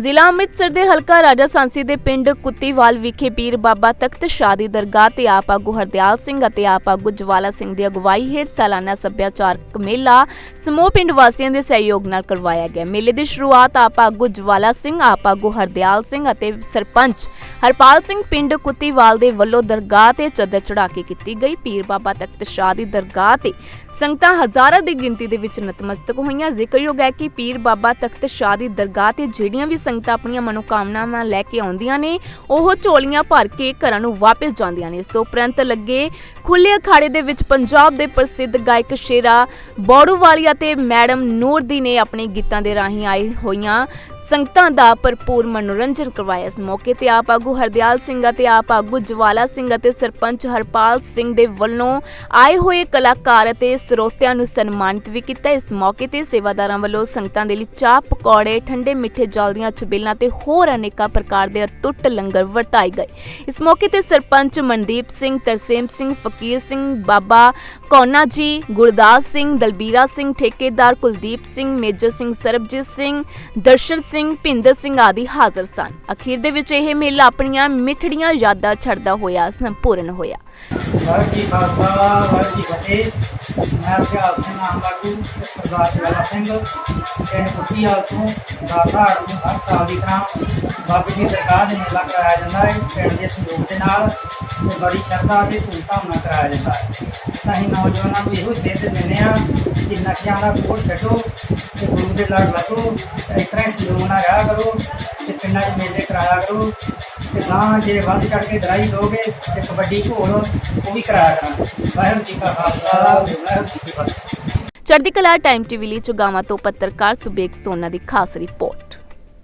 ਜ਼ਿਲ੍ਹਾ ਅੰਮ੍ਰਿਤਸਰ ਦੇ ਹਲਕਾ ਰਾਜਾ ਸਾਂਸੀ ਦੇ ਪਿੰਡ ਕੁੱਤੀਵਾਲ ਵਿਖੇ ਪੀਰ ਬਾਬਾ ਤਖਤ ਸ਼ਾਹ ਦੀ ਦਰਗਾਹ ਤੇ ਆਪ ਆਗੂ ਹਰਦਿਆਲ ਸਿੰਘ ਅਤੇ ਆਪ ਆਗੂ ਜਵਾਲਾ ਸਿੰਘ ਦੀ ਅਗਵਾਈ ਹੇਠ ਸਾਲਾਨਾ ਸੱਭਿਆਚਾਰਕ ਮੇਲਾ ਸਮੂਹ ਪਿੰਡ ਵਾਸੀਆਂ ਦੇ ਸਹਿਯੋਗ ਨਾਲ ਕਰਵਾਇਆ ਗਿਆ। ਮੇਲੇ ਦੀ ਸ਼ੁਰੂਆਤ ਆਪ ਆਗੂ ਜਵਾਲਾ ਸਿੰਘ, ਆਪ ਆਗੂ ਹਰਦਿਆਲ ਸਿੰਘ ਅਤੇ ਸਰਪੰਚ ਹਰਪਾਲ ਸਿੰਘ ਪਿੰਡ ਕੁੱਤੀਵਾਲ ਦੇ ਵੱਲੋਂ ਦਰਗਾਹ ਤੇ ਚਾਦਰ ਚੜਾ ਕੇ ਕੀਤੀ ਗਈ। ਪੀਰ ਬਾਬਾ ਤਖਤ ਸ਼ਾਹ ਦੀ ਦਰਗਾਹ ਤੇ ਸੰਗਤਾਂ ਹਜ਼ਾਰਾਂ ਦੀ ਗਿਣਤੀ ਦੇ ਵਿੱਚ ਨਤਮਸਤਕ ਹੋਈਆਂ। ਜ਼ਿਕਰਯੋਗ ਹੈ ਕਿ ਪੀਰ ਬਾਬਾ ਤਖਤ ਸ਼ਾਹ ਦੀ ਦਰਗਾਹ ਤੇ ਜਿਹੜੀਆਂ ਵੀ ਸੰਗਤਾਂ ਆਪਣੀਆਂ ਮਨੋਕਾਮਨਾਵਾਂ ਲੈ ਕੇ ਆਉਂਦੀਆਂ ਨੇ। ਉਹ ਝੋਲੀਆਂ ਭਰ ਕੇ ਘਰਾਂ ਨੂੰ ਵਾਪਸ ਜਾਂਦੀਆਂ ਨੇ। ਇਸ ਤੋਂ ਉਪਰੰਤ ਲੱਗੇ ਖੁੱਲੇ ਅਖਾੜੇ ਦੇ ਵਿੱਚ ਪੰਜਾਬ ਦੇ ਪ੍ਰਸਿੱਧ ਗਾਇਕ ਸ਼ੇਰਾ ਬੋੜੂਵਾਲੀਆ ਤੇ ਮੈਡਮ ਨੂਰਦੀ ਨੇ ਆਪਣੇ ਗੀਤਾਂ ਦੇ ਰਾਹੀਂ ਆਈ ਹੋਈਆਂ। ਸੰਗਤਾਂ ਦਾ ਭਰਪੂਰ ਮਨੋਰੰਜਨ ਕਰਵਾਇਆ। ਇਸ ਮੌਕੇ ਤੇ ਆਪ ਆਗੂ ਹਰਦਿਆਲ ਸਿੰਘ ਅਤੇ ਆਪ ਆਗੂ ਜਵਾਲਾ ਸਿੰਘ ਅਤੇ ਸਰਪੰਚ ਹਰਪਾਲ ਸਿੰਘ ਦੇ ਵੱਲੋਂ ਆਏ ਹੋਏ ਕਲਾਕਾਰ ਅਤੇ ਸਰੋਤਿਆਂ ਨੂੰ ਸਨਮਾਨਿਤ ਵੀ ਕੀਤਾ। ਇਸ ਮੌਕੇ ਤੇ ਸੇਵਾਦਾਰਾਂ ਵੱਲੋਂ ਸੰਗਤਾਂ ਦੇ ਲਈ ਚਾਹ, ਪਕੌੜੇ, ਠੰਡੇ ਮਿੱਠੇ ਜਲ ਦੀਆਂ ਛਬੀਲਾਂ ਤੇ ਹੋਰ ਅਨੇਕਾਂ ਪ੍ਰਕਾਰ ਦੇ ਅਤੁੱਟ ਲੰਗਰ ਵਰਤਾਏ ਗਏ। ਇਸ ਮੌਕੇ ਤੇ ਸਰਪੰਚ ਮਨਦੀਪ ਸਿੰਘ, ਤਰਸੇਮ ਸਿੰਘ, ਫਕੀਰ ਸਿੰਘ, ਬਾਬਾ ਕੌਨਾ ਜੀ, ਗੁਰਦਾਸ ਸਿੰਘ, ਦਲਬੀਰਾ ਸਿੰਘ, ਠੇਕੇਦਾਰ ਕੁਲਦੀਪ ਸਿੰਘ, ਮੇਜਰ ਸਿੰਘ ਸਰਬਜੀਤ ਸਿੰਘ, ਦਰਸ਼ਨ ਸਿੰਘ ਭਿੰਦਰ ਸਿੰਘ ਆਦਿ ਹਾਜ਼ਰ ਸਨ। ਅਖੀਰ ਦੇ ਵਿੱਚ ਇਹ ਮੇਲਾ ਆਪਣੀਆਂ ਮਿੱਠੜੀਆਂ ਯਾਦਾਂ ਛੱਡਦਾ ਹੋਇਆ, ਸੰਪੂਰਨ ਹੋਇਆ। ਵਾਹਿਗੁਰੂ ਜੀ ਖਾਲਸਾ, ਵਾਹਿਗੁਰੂ ਜੀ ਫਤਿਹ। ਮੈਂ ਅਭਿਆਸ ਸਿੰਘ ਨਾਮ ਸਰਦਾਰ ਜਵਾਲਾ ਸਿੰਘ। ਪਿੰਡ ਕੁੱਤੀ ਤੋਂ ਦਾਤਾੜ ਨੂੰ ਹਰ ਸਾਲ ਦੀ ਤਰ੍ਹਾਂ ਬਾਬੇ ਦੀ ਦਰਗਾਹ ਦੇ ਮੇਲਾ ਕਰਾਇਆ ਜਾਂਦਾ ਹੈ। ਪਿੰਡ ਦੇ ਸਹਿਯੋਗ ਦੇ ਨਾਲ ਤੇ ਬੜੀ ਸ਼ਰਧਾ ਤੇ ਧੂਮਧਾਮ ਨਾਲ ਕਰਾਇਆ ਜਾਂਦਾ ਹੈ। ਤਾਂ ਅਸੀਂ ਨੌਜਵਾਨਾਂ ਨੂੰ ਇਹੋ ਸੇਧ ਦਿੰਦੇ ਆ ਕਿ ਨਸ਼ਿਆਂ ਦਾ ਕੋਲ ਛੱਡੋ ਤੇ ਗੁਰੂ ਦੇ ਲੜ ਲੱਗੋ ਇਸ ਤਰ੍ਹਾਂ ਸਹਿਯੋਗ ਨਾਲ ਰਿਹਾ ਕਰੋ ਤੇ ਪਿੰਡਾਂ 'ਚ ਮੇਲੇ ਕਰਾਇਆ ਕਰੋ ਤੇ ਨਾ ਜੇ ਵੱਧ ਚੜ ਕੇ ਦਰਾਈ ਦੋਗੇ ਤੇ ਕਬੱਡੀ, ਘੋਲ ਉਹ ਵੀ ਕਰਾਇਆ ਕਰਾਂਗੇ ਵਾਹਿਗੁਰੂ ਜੀ ਕਾ ਖਾਲਸਾ, ਵਾਹਿਗੁਰੂ ਜੀ ਕੀ ਫਤਿਹ। ਚੜ੍ਹਦੀ ਕਲਾ ਟਾਈਮ ਟੀਵੀ ਲਈ ਚੁਗਾਵਾਂ ਤੋਂ ਪੱਤਰਕਾਰ ਸੁਬੇਕ ਸੋਨਾ ਦੀ ਖਾਸ ਰਿਪੋਰਟ।